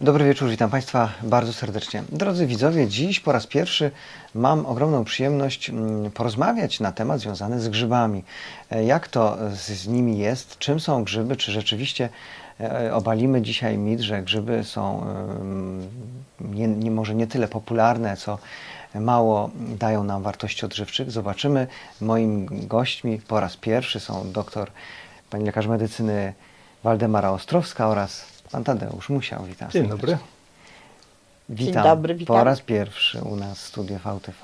Dobry wieczór, witam Państwa bardzo serdecznie. Drodzy widzowie, dziś po raz pierwszy mam ogromną przyjemność mm, porozmawiać na temat związany z grzybami. E, Jak to z, nimi jest, czym są grzyby, czy rzeczywiście e, obalimy dzisiaj mit, że grzyby są nie, nie, może nie tyle popularne, co mało dają nam wartości odżywczych. Zobaczymy. Moimi gośćmi po raz pierwszy są doktor, pani lekarz medycyny Waldemara Ostrowska oraz pan Tadeusz Musiał. Witam Dzień serdecznie. dobry. Witam dobry, po witam. raz pierwszy u nas w studiu VTV.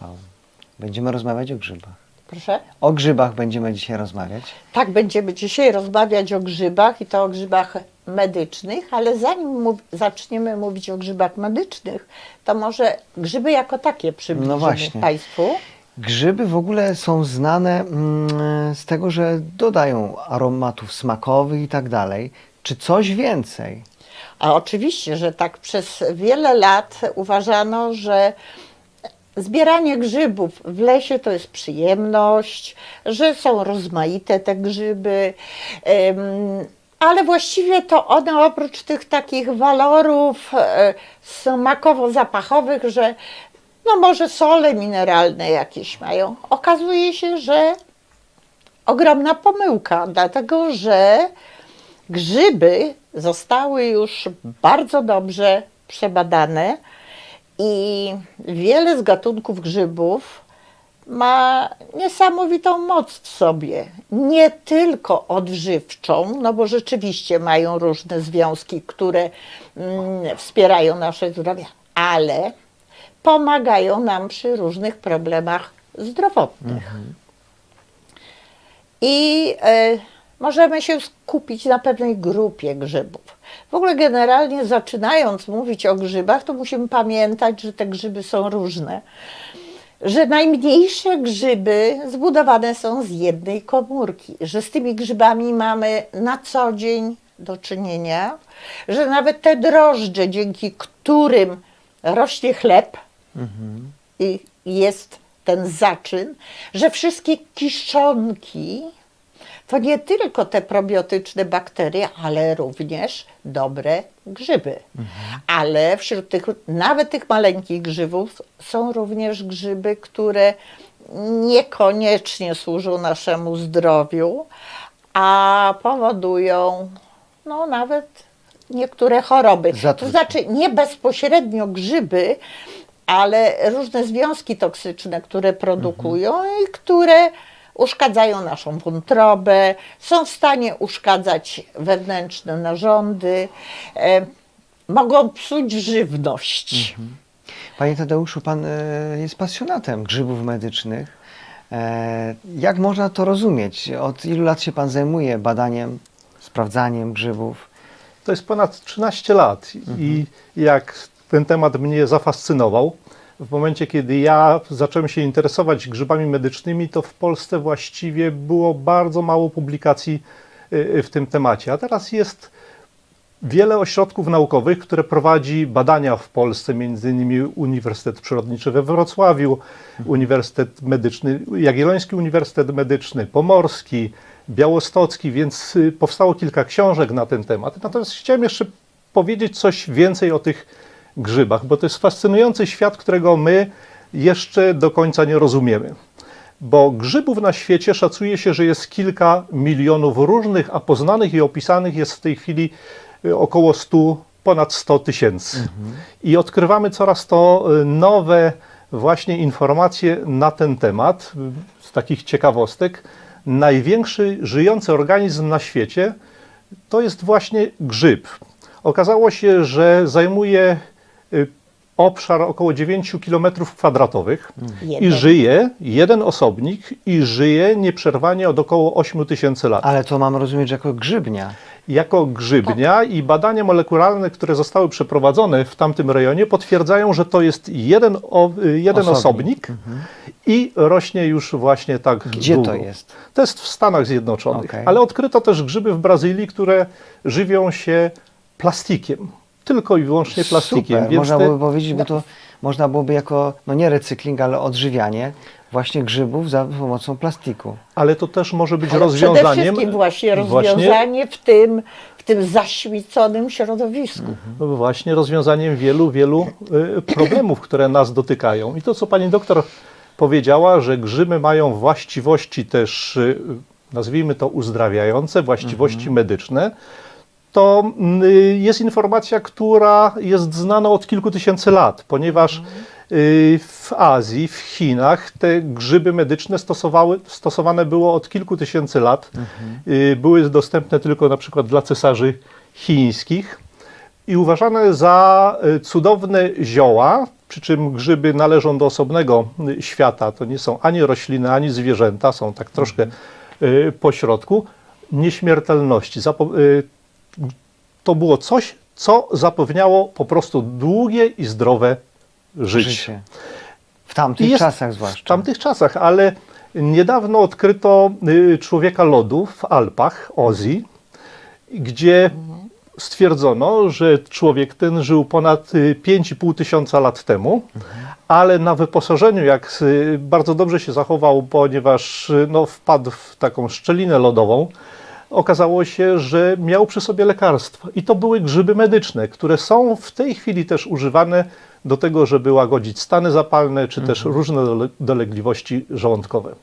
Będziemy rozmawiać o grzybach. Proszę? O grzybach będziemy dzisiaj rozmawiać. Tak, będziemy dzisiaj rozmawiać o grzybach i to o grzybach medycznych, ale zanim mów, zaczniemy mówić o grzybach medycznych, to może grzyby jako takie przybliżymy No właśnie. Państwu. Grzyby w ogóle są znane mm, z tego, że dodają aromatów smakowych i tak dalej. Czy coś więcej? A oczywiście, że tak przez wiele lat uważano, że zbieranie grzybów w lesie to jest przyjemność, że są rozmaite te grzyby. ale właściwie to one oprócz tych takich walorów e, smakowo-zapachowych, że no może sole mineralne jakieś mają, okazuje się, że ogromna pomyłka, dlatego że grzyby zostały już bardzo dobrze przebadane i wiele z gatunków grzybów ma niesamowitą moc w sobie. Nie tylko odżywczą, no bo rzeczywiście mają różne związki, które mm, wspierają nasze zdrowie, ale pomagają nam przy różnych problemach zdrowotnych. I e, możemy się skupić na pewnej grupie grzybów. W ogóle generalnie zaczynając mówić o grzybach, to musimy pamiętać, że te grzyby są różne. Że najmniejsze grzyby zbudowane są z jednej komórki, że z tymi grzybami mamy na co dzień do czynienia, że nawet te drożdże, dzięki którym rośnie chleb, i jest ten zaczyn, że wszystkie kiszonki to nie tylko te probiotyczne bakterie, ale również dobre grzyby. Ale wśród tych, nawet tych maleńkich grzybów są również grzyby, które niekoniecznie służą naszemu zdrowiu, a powodują no, nawet niektóre choroby. To Zatrucie. znaczy nie bezpośrednio grzyby, ale różne związki toksyczne, które produkują i które uszkadzają naszą wątrobę, są w stanie uszkadzać wewnętrzne narządy, e, mogą psuć żywność. Panie Tadeuszu, pan e, jest pasjonatem grzybów medycznych. E, jak można to rozumieć? Od ilu lat się pan zajmuje badaniem, sprawdzaniem grzybów? To jest ponad 13 lat i jak ten temat mnie zafascynował, w momencie kiedy ja zacząłem się interesować grzybami medycznymi, to w Polsce właściwie było bardzo mało publikacji y, w tym temacie. A teraz jest wiele ośrodków naukowych, które prowadzi badania w Polsce, między innymi Uniwersytet Przyrodniczy we Wrocławiu, Uniwersytet Medyczny, Jagielloński Uniwersytet Medyczny, Pomorski, Białostocki, więc y, powstało kilka książek na ten temat. Natomiast chciałem jeszcze powiedzieć coś więcej o tych grzybach, bo to jest fascynujący świat, którego my jeszcze do końca nie rozumiemy. Bo grzybów na świecie szacuje się, że jest kilka milionów różnych, a poznanych i opisanych jest w tej chwili y, około 100, ponad 100 tysięcy. I odkrywamy coraz to y, nowe właśnie informacje na ten temat, y, z takich ciekawostek. Największy żyjący organizm na świecie to jest właśnie grzyb. Okazało się, że zajmuje obszar około 9 km kwadratowych i Jeden. żyje jeden osobnik i żyje nieprzerwanie od około 8 tysięcy lat. Ale to mam rozumieć jako grzybnia. Jako grzybnia i badania molekularne, które zostały przeprowadzone w tamtym rejonie potwierdzają, że to jest jeden, o, y, jeden Osobnik. osobnik, i rośnie już właśnie tak Gdzie długo. to jest? To jest w Stanach Zjednoczonych, Okej. ale odkryto też grzyby w Brazylii, które żywią się plastikiem. Tylko i wyłącznie plastikiem. Super. Więc Można te- byłoby powiedzieć, bo to można byłoby jako, no nie recykling, ale odżywianie właśnie grzybów za pomocą plastiku. Ale to też może być Ale przede rozwiązaniem. wszystkim właśnie właśnie rozwiązanie w tym, w tym zaśmieconym środowisku. No właśnie rozwiązaniem wielu, wielu y, problemów, które nas dotykają. I to, co pani doktor powiedziała, że grzyby mają właściwości też, y, nazwijmy to uzdrawiające, właściwości medyczne, to y, jest informacja, która jest znana od kilku tysięcy lat, ponieważ y, w Azji, w Chinach te grzyby medyczne stosowały, stosowane było od kilku tysięcy lat. Y, Były dostępne tylko na przykład dla cesarzy chińskich i uważane za cudowne zioła, przy czym grzyby należą do osobnego świata. To nie są ani rośliny, ani zwierzęta, są tak troszkę y, po środku. Nieśmiertelności. Y, to było coś, co zapewniało po prostu długie i zdrowe życie. Życie. W tamtych jest- czasach W zwłaszcza. tamtych czasach, ale niedawno odkryto y, człowieka lodu w Alpach, Ozji, gdzie stwierdzono, że człowiek ten żył ponad y, 5,5 tysiąca lat temu, ale na wyposażeniu, jak y, bardzo dobrze się zachował, ponieważ y, no, wpadł w taką szczelinę lodową, okazało się, że miał przy sobie lekarstwa. I to były grzyby medyczne, które są w tej chwili też używane do tego, żeby łagodzić stany zapalne, czy też różne dole- dolegliwości żołądkowe.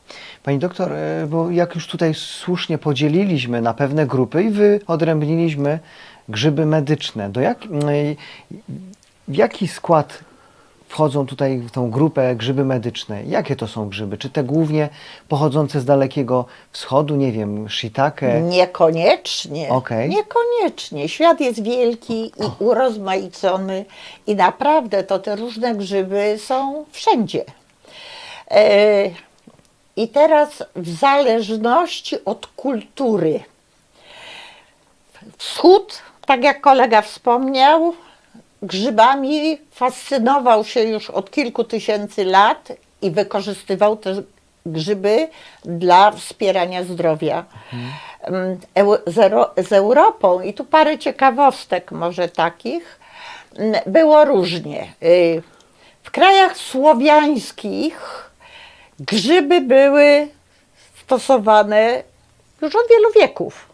Pani doktor, e, bo jak już tutaj słusznie podzieliliśmy na pewne grupy i wyodrębniliśmy grzyby medyczne, do jak, m, w jaki skład wchodzą tutaj w tą grupę grzyby medyczne? Jakie to są grzyby? Czy te głównie pochodzące z Dalekiego Wschodu, nie wiem, shiitake? Niekoniecznie. Okej. Niekoniecznie. Świat jest wielki i urozmaicony i naprawdę to te różne grzyby są wszędzie. E, I teraz w zależności od kultury. Wschód, tak jak kolega wspomniał, grzybami fascynował się już od kilku tysięcy lat i wykorzystywał te grzyby dla wspierania zdrowia. Eu- Z, Euro- z Europą, i tu parę ciekawostek może takich, mm, było różnie. Y, W krajach słowiańskich grzyby były stosowane już od wielu wieków.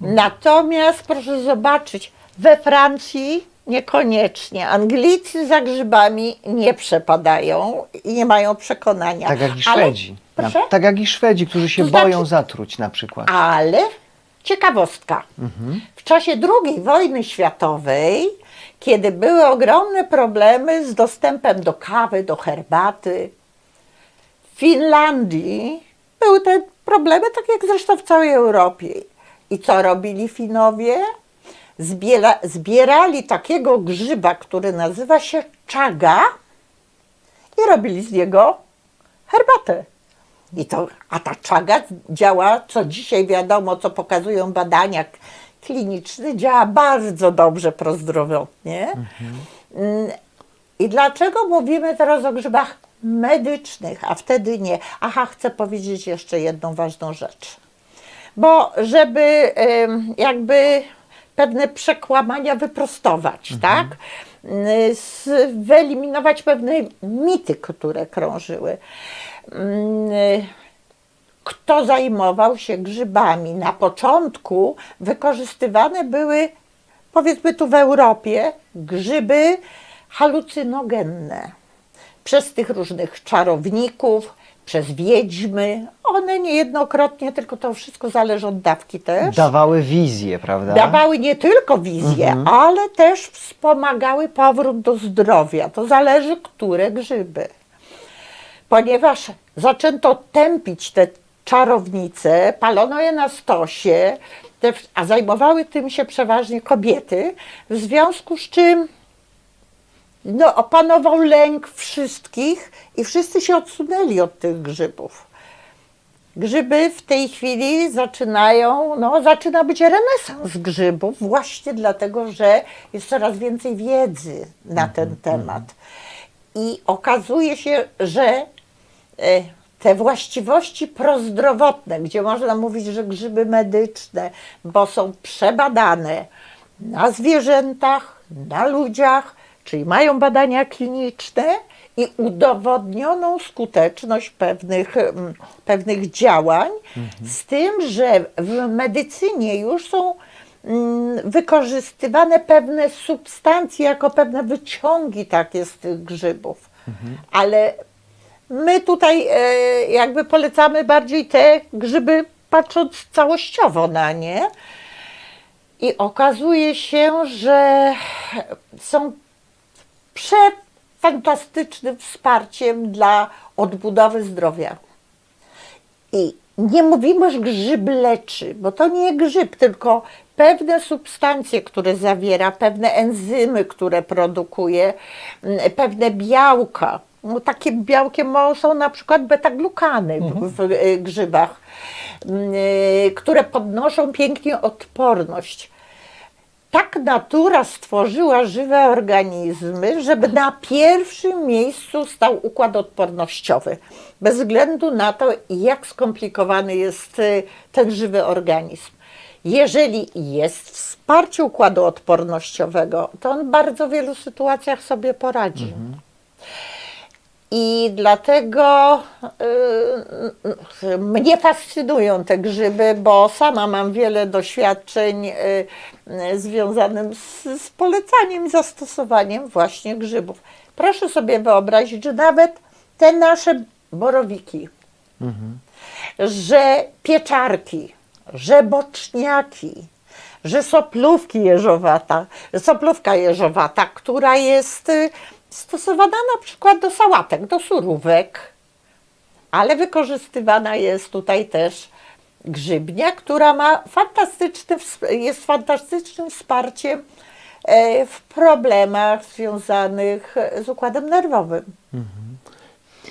Natomiast proszę zobaczyć, we Francji niekoniecznie. Anglicy za grzybami nie przepadają i nie mają przekonania. Tak jak i Ale- Szwedzi. Na, Proszę? tak jak i Szwedzi, którzy się To znaczy- boją zatruć na przykład. Ale ciekawostka. W czasie II wojny światowej, kiedy były ogromne problemy z dostępem do kawy, do herbaty, w Finlandii były te problemy, tak jak zresztą w całej Europie. I co robili Finowie? Zbiera, zbierali takiego grzyba, który nazywa się czaga i robili z niego herbatę. I to, a ta czaga działa, co dzisiaj wiadomo, co pokazują badania kliniczne, działa bardzo dobrze prozdrowotnie. Mm, I dlaczego mówimy teraz o grzybach medycznych, a wtedy nie? Aha, chcę powiedzieć jeszcze jedną ważną rzecz. Bo żeby jakby pewne przekłamania wyprostować, tak? Y, Wyeliminować pewne mity, które krążyły. Y, Kto zajmował się grzybami? Na początku wykorzystywane były, powiedzmy tu w Europie, grzyby halucynogenne przez tych różnych czarowników, przez wiedźmy. One niejednokrotnie, tylko to wszystko zależy od dawki też. Dawały wizję, prawda? Dawały nie tylko wizję, ale też wspomagały powrót do zdrowia. To zależy, które grzyby. Ponieważ zaczęto tępić te czarownice, palono je na stosie, te, a zajmowały tym się przeważnie kobiety, w związku z czym no, opanował lęk wszystkich i wszyscy się odsunęli od tych grzybów. Grzyby w tej chwili zaczynają, no zaczyna być renesans grzybów właśnie dlatego, że jest coraz więcej wiedzy na ten temat. I okazuje się, że e, te właściwości prozdrowotne, gdzie można mówić, że grzyby medyczne, bo są przebadane na zwierzętach, na ludziach, czyli mają badania kliniczne i udowodnioną skuteczność pewnych, mm, pewnych działań, z tym, że w medycynie już są mm, wykorzystywane pewne substancje jako pewne wyciągi takie z tych grzybów. Ale my tutaj e, jakby polecamy bardziej te grzyby patrząc całościowo na nie. I okazuje się, że są przefantastycznym wsparciem dla odbudowy zdrowia. I nie mówimy, że grzyb leczy, bo to nie grzyb, tylko pewne substancje, które zawiera, pewne enzymy, które produkuje, m, pewne białka. No, takim białkiem są na przykład beta-glukany w, w y, grzybach, m, y, które podnoszą pięknie odporność tak natura stworzyła żywe organizmy, żeby na pierwszym miejscu stał układ odpornościowy. Bez względu na to, jak skomplikowany jest y, ten żywy organizm. Jeżeli jest wsparcie układu odpornościowego, to on w bardzo wielu sytuacjach sobie poradzi. I dlatego y, y, mnie fascynują te grzyby, bo sama mam wiele doświadczeń y, y, związanych z, z polecaniem zastosowaniem właśnie grzybów. Proszę sobie wyobrazić, że nawet te nasze borowiki, że pieczarki, że boczniaki, że soplówki jeżowata, soplówka jeżowata, która jest y, stosowana na przykład do sałatek, do surówek, ale wykorzystywana jest tutaj też grzybnia, która ma fantastyczny, jest fantastycznym wsparciem e, w problemach związanych z układem nerwowym.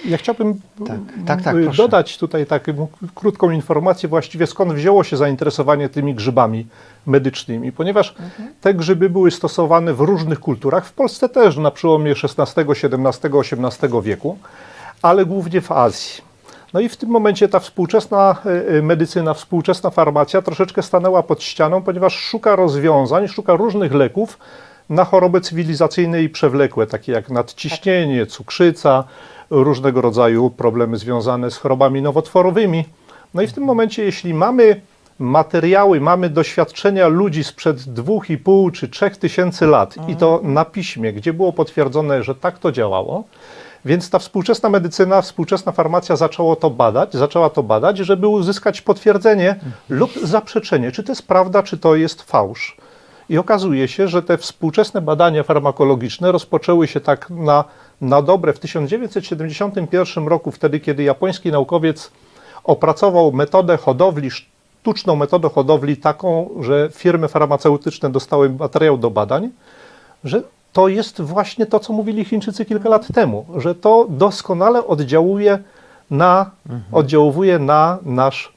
Ja chciałbym Tak, tak, tak, y, dodać tutaj taką krótką informację właściwie skąd wzięło się zainteresowanie tymi grzybami medycznymi, ponieważ te grzyby były stosowane w różnych kulturach, w Polsce też na przełomie XVI, XVII, XVIII wieku, ale głównie w Azji. No i w tym momencie ta współczesna y, y, medycyna, współczesna farmacja troszeczkę stanęła pod ścianą, ponieważ szuka rozwiązań, szuka różnych leków na choroby cywilizacyjne i przewlekłe, takie jak nadciśnienie, cukrzyca, różnego rodzaju problemy związane z chorobami nowotworowymi. No i w tym momencie, jeśli mamy materiały, mamy doświadczenia ludzi sprzed 2,5 czy 3 tysięcy lat i to na piśmie, gdzie było potwierdzone, że tak to działało, więc ta współczesna medycyna, współczesna farmacja zaczęło to badać, zaczęła to badać, żeby uzyskać potwierdzenie lub zaprzeczenie, czy to jest prawda, czy to jest fałsz. I okazuje się, że te współczesne badania farmakologiczne rozpoczęły się tak na, na dobre w 1971 roku, wtedy kiedy japoński naukowiec opracował metodę hodowli, sztuczną metodę hodowli taką, że firmy farmaceutyczne dostały materiał do badań, że to jest właśnie to, co mówili Chińczycy kilka lat temu, że to doskonale oddziałuje na, oddziałuje na nasz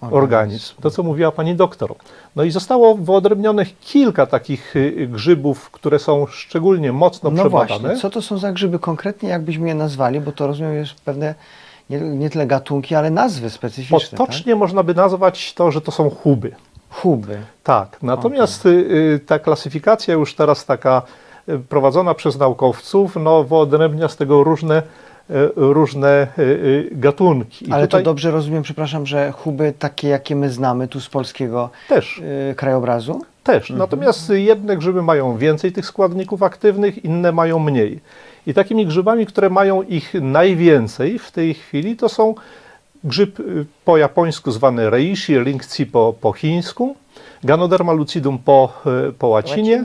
Organizm. To, co mówiła pani doktor. No i zostało wyodrębnionych kilka takich y, grzybów, które są szczególnie mocno No przebadane. właśnie, co to są za grzyby konkretnie, jakbyśmy je nazwali, bo to rozumiem jest pewne nie, nie tyle gatunki, ale nazwy specyficzne. Potocznie można by nazwać to, że to są huby. Tak? Huby. Tak, natomiast y, y, ta klasyfikacja już teraz taka y, prowadzona przez naukowców, no wyodrębnia z tego różne, różne y, y, gatunki. I Ale tutaj to dobrze rozumiem, przepraszam, że huby takie, jakie my znamy tu z polskiego też, krajobrazu? też. Natomiast y, jedne grzyby mają więcej tych składników aktywnych, inne mają mniej. I takimi grzybami, które mają ich najwięcej w tej chwili, to są grzyb po japońsku zwany reishi, ringci po, po chińsku, Ganoderma lucidum po, po łacinie.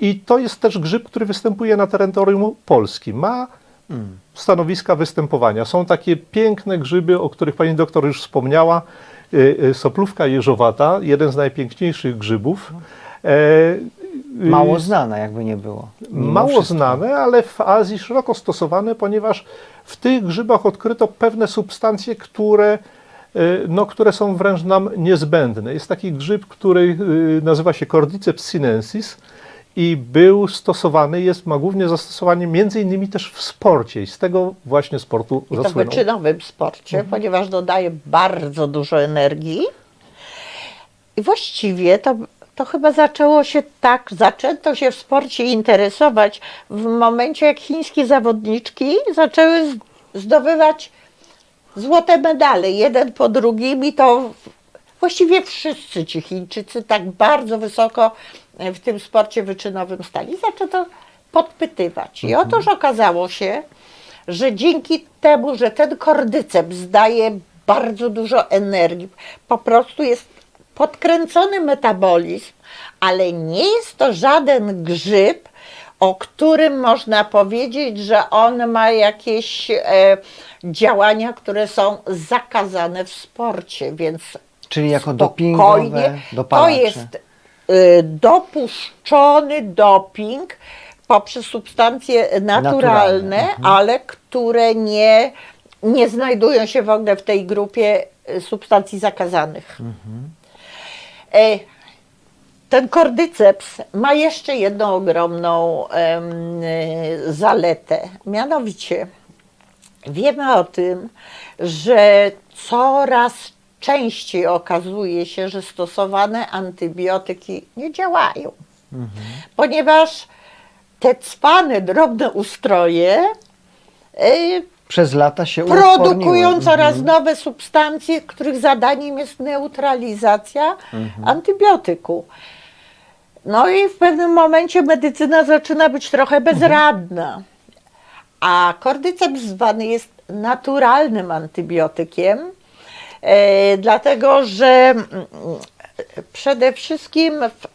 I to jest też grzyb, który występuje na terytorium Polski. Ma stanowiska występowania. Są takie piękne grzyby, o których pani doktor już wspomniała. Y, y, Soplówka jeżowata, jeden z najpiękniejszych grzybów. E, y, Mało znane, jakby nie było. Mało wszystko. znane, ale w Azji szeroko stosowane, ponieważ w tych grzybach odkryto pewne substancje, które, no, które są wręcz nam niezbędne. Jest taki grzyb, który nazywa się Cordyceps sinensis i był stosowany, jest, ma głównie zastosowanie między innymi też w sporcie i z tego właśnie sportu I to w zasłynął. wyczynowym sporcie, ponieważ dodaje bardzo dużo energii. I właściwie to, to chyba zaczęło się tak, zaczęto się w sporcie interesować w momencie, jak chińskie zawodniczki zaczęły zdobywać złote medale, jeden po drugim i to właściwie wszyscy ci Chińczycy tak bardzo wysoko e, w tym sporcie wyczynowym stali. Zaczęto podpytywać. I otóż okazało się, że dzięki temu, że ten kordyceps daje bardzo dużo energii, po prostu jest podkręcony metabolizm, ale nie jest to żaden grzyb, o którym można powiedzieć, że on ma jakieś e, działania, które są zakazane w sporcie, więc Czyli jako dopingowe, to dopalacze. jest y, dopuszczony doping poprzez substancje naturalne, Naturalne, mhm. ale które nie, nie znajdują się w ogóle w tej grupie y, substancji zakazanych. E, ten kordyceps ma jeszcze jedną ogromną y, zaletę, mianowicie wiemy o tym, że coraz częściej okazuje się, że stosowane antybiotyki nie działają, ponieważ te cwane, drobne ustroje y, Przez lata się produkują uodporniły. coraz Mhm. nowe substancje, których zadaniem jest neutralizacja antybiotyku. No i w pewnym momencie medycyna zaczyna być trochę bezradna. A kordyceps zwany jest naturalnym antybiotykiem, dlatego że mm, przede wszystkim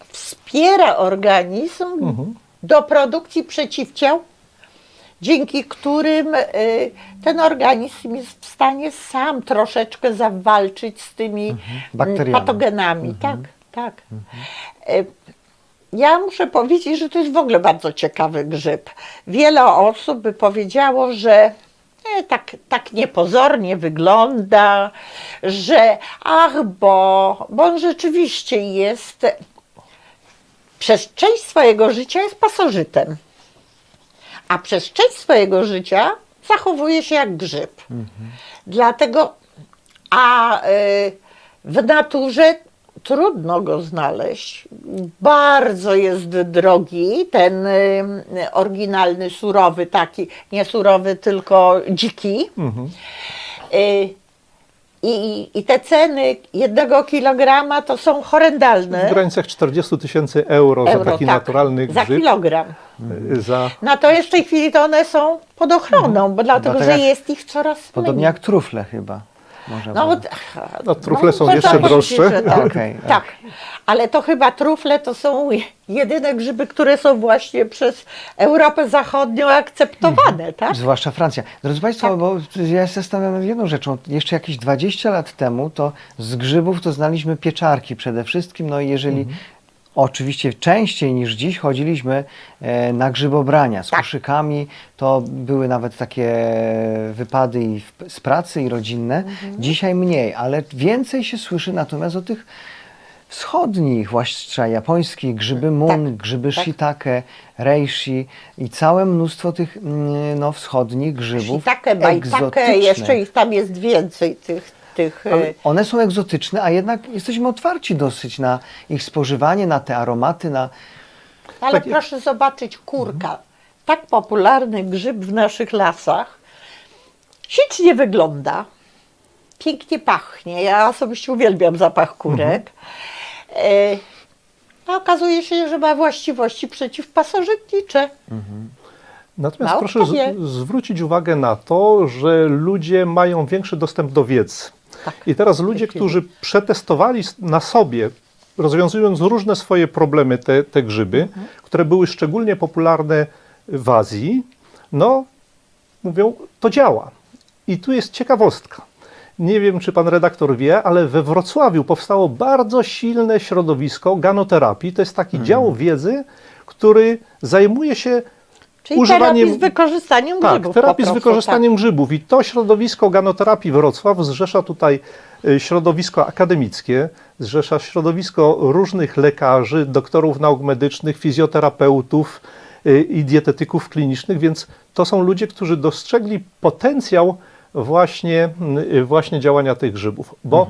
wspiera organizm do produkcji przeciwciał, dzięki którym y, ten organizm jest w stanie sam troszeczkę zawalczyć z tymi mm, Bakteriami. patogenami. Tak, tak. Y, Ja muszę powiedzieć, że to jest w ogóle bardzo ciekawy grzyb. Wiele osób by powiedziało, że e, tak, tak niepozornie wygląda, że ach, bo, bo on rzeczywiście jest przez część swojego życia jest pasożytem a przez część swojego życia zachowuje się jak grzyb. Dlatego, a y, w naturze trudno go znaleźć. Bardzo jest drogi ten y, oryginalny, surowy, taki, nie surowy, tylko dziki. Y, i, I te ceny jednego kilograma to są horrendalne. W granicach 40 tysięcy euro, za Euro, taki tak, naturalny Za grzyb. kilogram. y, Za Natomiast w tej chwili to one są pod ochroną, bo dlatego, No tak że jak- jest ich coraz Podobnie mniej. jak trufle chyba. Można No. No, trufle są można jeszcze droższe. że Tak, Okej, tak. Ale to chyba trufle to są jedyne grzyby, które są właśnie przez Europę Zachodnią akceptowane, tak? Zwłaszcza Francja. Drodzy Państwo, Tak. bo ja się zastanawiam nad jedną rzeczą. Jeszcze jakieś 20 lat temu to z grzybów to znaliśmy pieczarki przede wszystkim. No i jeżeli Mhm. Oczywiście częściej niż dziś chodziliśmy e, na grzybobrania z Tak. koszykami, to były nawet takie wypady i w, z pracy i rodzinne. Mhm. Dzisiaj mniej, ale więcej się słyszy natomiast o tych wschodnich, zwłaszcza japońskich, grzyby mun, Tak, grzyby tak. shiitake, reishi i całe mnóstwo tych mm, no, wschodnich grzybów Shiitake, bajtake, egzotycznych. jeszcze ich tam jest więcej tych, tych Ale e, One są egzotyczne, a jednak jesteśmy otwarci dosyć na ich spożywanie, na te aromaty, na... Ale Tak jak- proszę zobaczyć, kurka. Tak popularny grzyb w naszych lasach. Ślicznie wygląda. Pięknie pachnie. Ja osobiście uwielbiam zapach kurek. E, a okazuje się, że ma właściwości przeciwpasożytnicze. Natomiast Mało proszę zwrócić uwagę na to, że ludzie mają większy dostęp do wiedzy. Tak, I teraz ludzie, którzy przetestowali na sobie, rozwiązując różne swoje problemy, te, te grzyby, Mhm. które były szczególnie popularne w Azji, no mówią, to działa. I tu jest ciekawostka. Nie wiem, czy pan redaktor wie, ale we Wrocławiu powstało bardzo silne środowisko ganoterapii. To jest taki dział wiedzy, który zajmuje się Czyli używaniem- terapii z wykorzystaniem tak, grzybów. terapii po z prostu, wykorzystaniem grzybów. I to środowisko ganoterapii Wrocław zrzesza tutaj y, środowisko akademickie, zrzesza środowisko różnych lekarzy, doktorów nauk medycznych, fizjoterapeutów y, i dietetyków klinicznych, więc to są ludzie, którzy dostrzegli potencjał właśnie, y, właśnie działania tych grzybów. Bo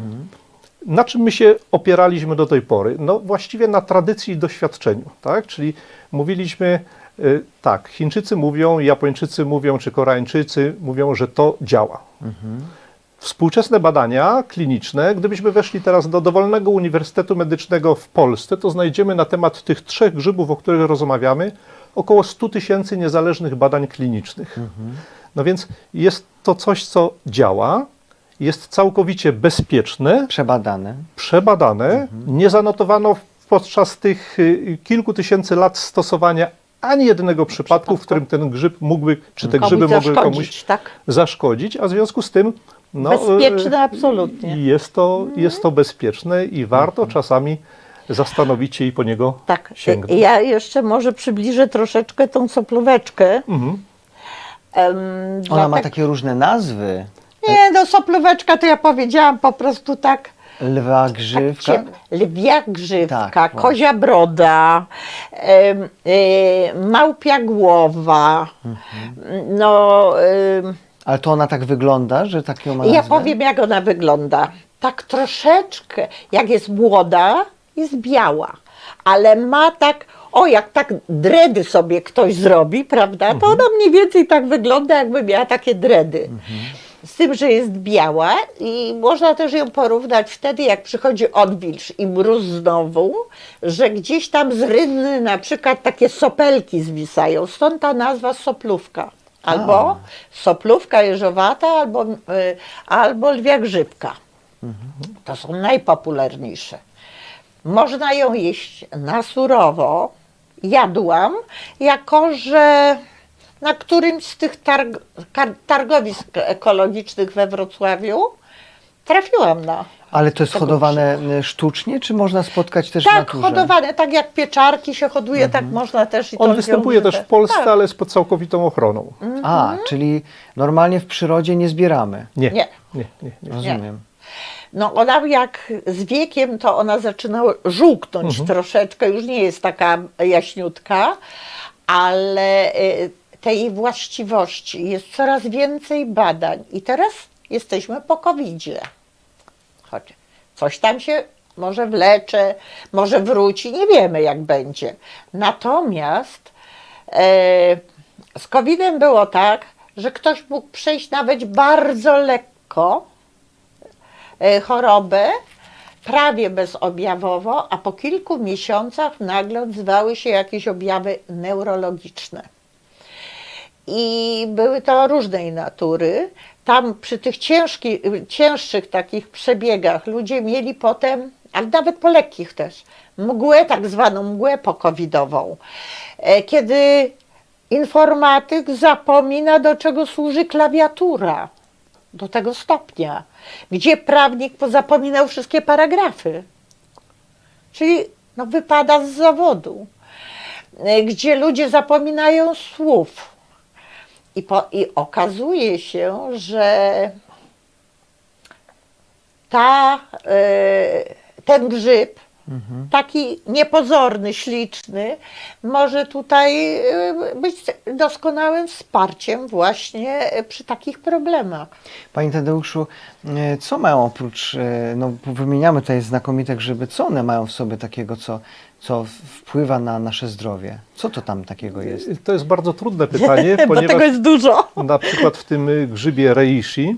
na czym my się opieraliśmy do tej pory? No właściwie na tradycji i doświadczeniu, tak? Czyli mówiliśmy, tak, Chińczycy mówią, Japończycy mówią, czy Koreańczycy mówią, że to działa. Współczesne badania kliniczne, gdybyśmy weszli teraz do dowolnego uniwersytetu medycznego w Polsce, to znajdziemy na temat tych trzech grzybów, o których rozmawiamy, około 100 tysięcy niezależnych badań klinicznych. No więc jest to coś, co działa, jest całkowicie bezpieczne, Przebadane. przebadane, nie zanotowano podczas tych y, kilku tysięcy lat stosowania ani jednego przypadku, w którym ten grzyb mógłby, czy te Komuś grzyby mogły komuś zaszkodzić, tak? zaszkodzić, a w związku z tym no, Bezpieczne y, absolutnie. Jest to, jest to bezpieczne i warto czasami zastanowić się i po niego Tak. sięgnąć. Ja jeszcze może przybliżę troszeczkę tą soplóweczkę. Mhm. Em, Ona ma dlatego- takie różne nazwy. Nie, no soplóweczka to ja powiedziałam po prostu tak. Lwa grzywka. Ciem- Lwia grzywka, Tak, kozia broda, y, małpia głowa. Mhm. No, Ale to ona tak wygląda, że takiego ma ja nazwę? powiem jak ona wygląda. Tak troszeczkę, jak jest młoda, jest biała, ale ma tak, o jak tak dredy sobie ktoś zrobi, prawda, to ona mniej więcej tak wygląda, jakby miała takie dredy. Z tym, że jest biała i można też ją porównać wtedy, jak przychodzi odwilż i mróz znowu, że gdzieś tam z rynny na przykład takie sopelki zwisają. Stąd ta nazwa soplówka. Albo soplówka jeżowata, albo, y, albo lwia grzybka. To są najpopularniejsze. Można ją jeść na surowo. Jadłam, jako że na którymś z tych targ, targowisk ekologicznych we Wrocławiu trafiłam na. Ale to jest hodowane y, sztucznie, czy można spotkać też w Tak, hodowane, tak jak pieczarki się hoduje, tak można też i On występuje też w Polsce, Tak. ale jest pod całkowitą ochroną. A, czyli normalnie w przyrodzie nie zbieramy. Nie, Nie. nie, nie. nie. Rozumiem. No ona jak z wiekiem, to ona zaczyna żółknąć troszeczkę, już nie jest taka jaśniutka, ale y, tej właściwości jest coraz więcej badań. I teraz jesteśmy po COVID-zie. Choć coś tam się może wlecze, może wróci, nie wiemy jak będzie. Natomiast e, z COVID-em było tak, że ktoś mógł przejść nawet bardzo lekko e, chorobę, prawie bezobjawowo, a po kilku miesiącach nagle odzywały się jakieś objawy neurologiczne. I były to różnej natury. Tam przy tych ciężki, cięższych takich przebiegach ludzie mieli potem, ale nawet po lekkich też, mgłę, tak zwaną mgłę pokowidową, e, kiedy informatyk zapomina, do czego służy klawiatura. Do tego stopnia, gdzie prawnik pozapominał wszystkie paragrafy. Czyli no, wypada z zawodu, e, gdzie ludzie zapominają słów. I, po, I okazuje się, że ta, e, ten grzyb, taki niepozorny, śliczny, może tutaj e, być doskonałym wsparciem właśnie e, przy takich problemach. Panie Tadeuszu, e, co mają oprócz, no wymieniamy tutaj znakomite grzyby, co one mają w sobie takiego, co, co wpływa na nasze zdrowie? Co to tam takiego jest? To jest bardzo trudne pytanie, Bo tego ponieważ jest dużo. na przykład w tym y, grzybie reishi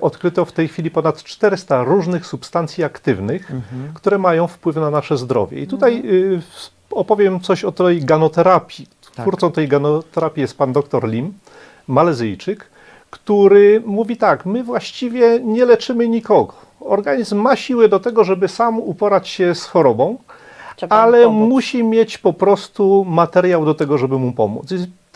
odkryto w tej chwili ponad 400 różnych substancji aktywnych, które mają wpływ na nasze zdrowie. I tutaj y, w- opowiem coś o tej ganoterapii. Twórcą tej ganoterapii jest pan dr Lim, Malezyjczyk, który mówi tak, my właściwie nie leczymy nikogo. Organizm ma siłę do tego, żeby sam uporać się z chorobą, Trzeba ale musi mieć po prostu materiał do tego, żeby mu pomóc.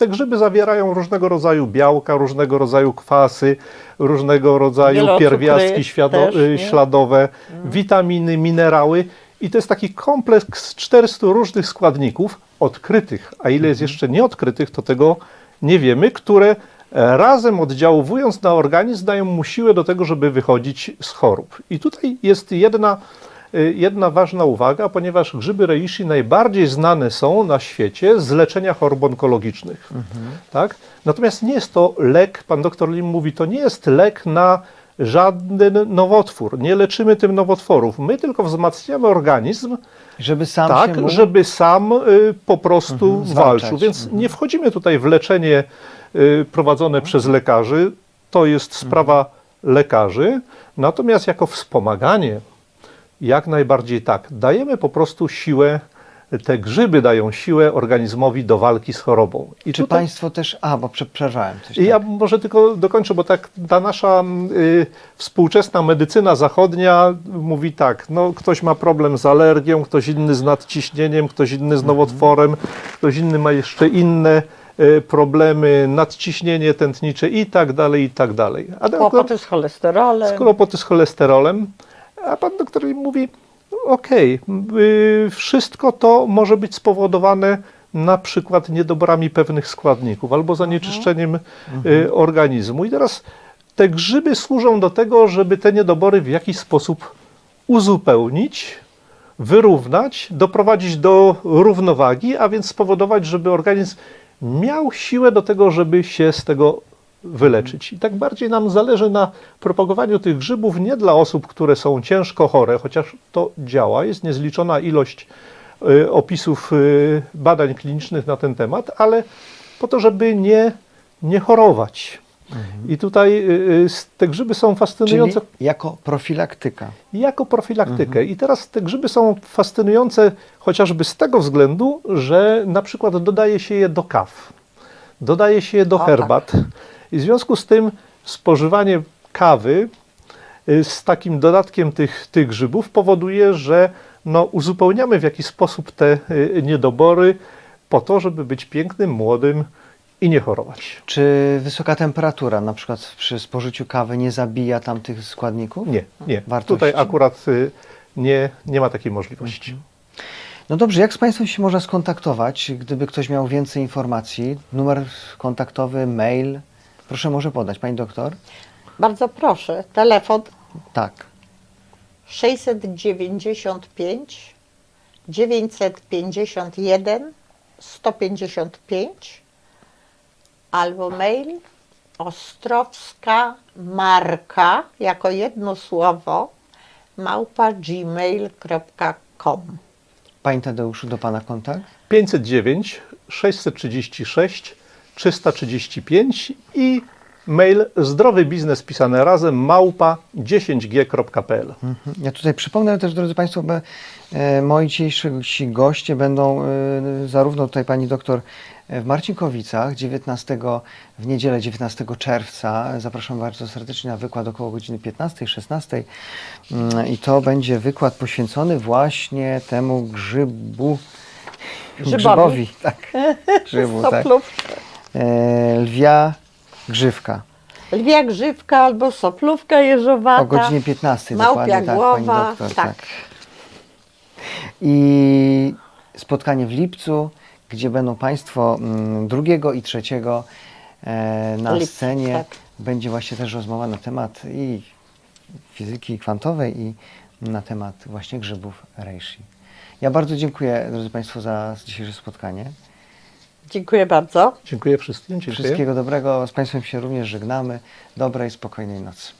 Te grzyby zawierają różnego rodzaju białka, różnego rodzaju kwasy, różnego rodzaju pierwiastki świado- też, y, śladowe, witaminy, minerały. I to jest taki kompleks 400 różnych składników odkrytych, a ile jest jeszcze nieodkrytych, to tego nie wiemy, które e, razem oddziaływując na organizm dają mu siłę do tego, żeby wychodzić z chorób. I tutaj jest jedna, jedna ważna uwaga, ponieważ grzyby reishi najbardziej znane są na świecie z leczenia chorób onkologicznych. Tak? Natomiast nie jest to lek, pan dr Lim mówi, to nie jest lek na żaden nowotwór. Nie leczymy tym nowotworów. My tylko wzmacniamy organizm, Żeby sam tak, mógł... żeby sam y, po prostu Mhm, walczył. Więc nie wchodzimy tutaj w leczenie y, prowadzone przez lekarzy. To jest sprawa lekarzy. Natomiast jako wspomaganie, jak najbardziej tak. Dajemy po prostu siłę, te grzyby dają siłę organizmowi do walki z chorobą. I Czy tutaj- Państwo też... A, bo prze, przerwałem coś. i ja tak. może tylko dokończę, bo tak ta nasza y, współczesna medycyna zachodnia mówi tak, no ktoś ma problem z alergią, ktoś inny z nadciśnieniem, ktoś inny z nowotworem, ktoś inny ma jeszcze inne y, problemy, nadciśnienie tętnicze i tak dalej, i tak dalej. A Kłopoty z cholesterolem. kłopoty z cholesterolem, a pan doktor mi mówi, okej, y, wszystko to może być spowodowane na przykład niedoborami pewnych składników albo zanieczyszczeniem y, organizmu. I teraz te grzyby służą do tego, żeby te niedobory w jakiś sposób uzupełnić, wyrównać, doprowadzić do równowagi, a więc spowodować, żeby organizm miał siłę do tego, żeby się z tego wyleczyć. I tak bardziej nam zależy na propagowaniu tych grzybów nie dla osób, które są ciężko chore, chociaż to działa, jest niezliczona ilość y, opisów y, badań klinicznych na ten temat, ale po to, żeby nie, nie chorować. I tutaj y, te grzyby są Czyli fascynujące jako profilaktyka. jako profilaktykę. I teraz te grzyby są fascynujące chociażby z tego względu, że na przykład dodaje się je do kaw, dodaje się je do O, tak. I w związku z tym spożywanie kawy y, z takim dodatkiem tych, tych grzybów powoduje, że no, uzupełniamy w jakiś sposób te y, niedobory po to, żeby być pięknym, młodym i nie chorować. Czy wysoka temperatura, na przykład przy spożyciu kawy, nie zabija tam tych składników? Nie, nie. Wartości. Tutaj akurat y, nie, nie ma takiej możliwości. No dobrze, jak z Państwem się można skontaktować, gdyby ktoś miał więcej informacji? Numer kontaktowy, mail? Proszę może podać, Pani doktor? Bardzo proszę. Telefon Tak. 695 951 155 albo mail ostrowska marka jako jedno słowo małpa gmail.com Pani Tadeuszu, do Pana kontakt? 509 636 335 i mail zdrowy biznes pisane razem małpa 10g.pl. Mhm. Ja tutaj przypomnę też, drodzy Państwo, że e, moi dzisiejsi goście będą e, zarówno tutaj pani doktor w Marcinkowicach 19, w niedzielę 19 czerwca. Zapraszam bardzo serdecznie na wykład około godziny 15-16 Mm, i to będzie wykład poświęcony właśnie temu grzybu, Grzybowi. grzybowi, tak, grzybu, tak. E, lwia grzywka Lwia grzywka albo soplówka jeżowata. o godzinie 15 Małpia dokładnie, tak, pani głowa, doktor, tak. tak. I spotkanie w lipcu, gdzie będą Państwo mm, drugiego i trzeciego e, na Lipca, scenie. tak. Będzie właśnie też rozmowa na temat i fizyki kwantowej i na temat właśnie grzybów reishi. Ja bardzo dziękuję, drodzy Państwo, za dzisiejsze spotkanie. Dziękuję bardzo. Dziękuję wszystkim. Dziękuję. Wszystkiego dobrego. Z Państwem się również żegnamy. Dobrej, spokojnej nocy.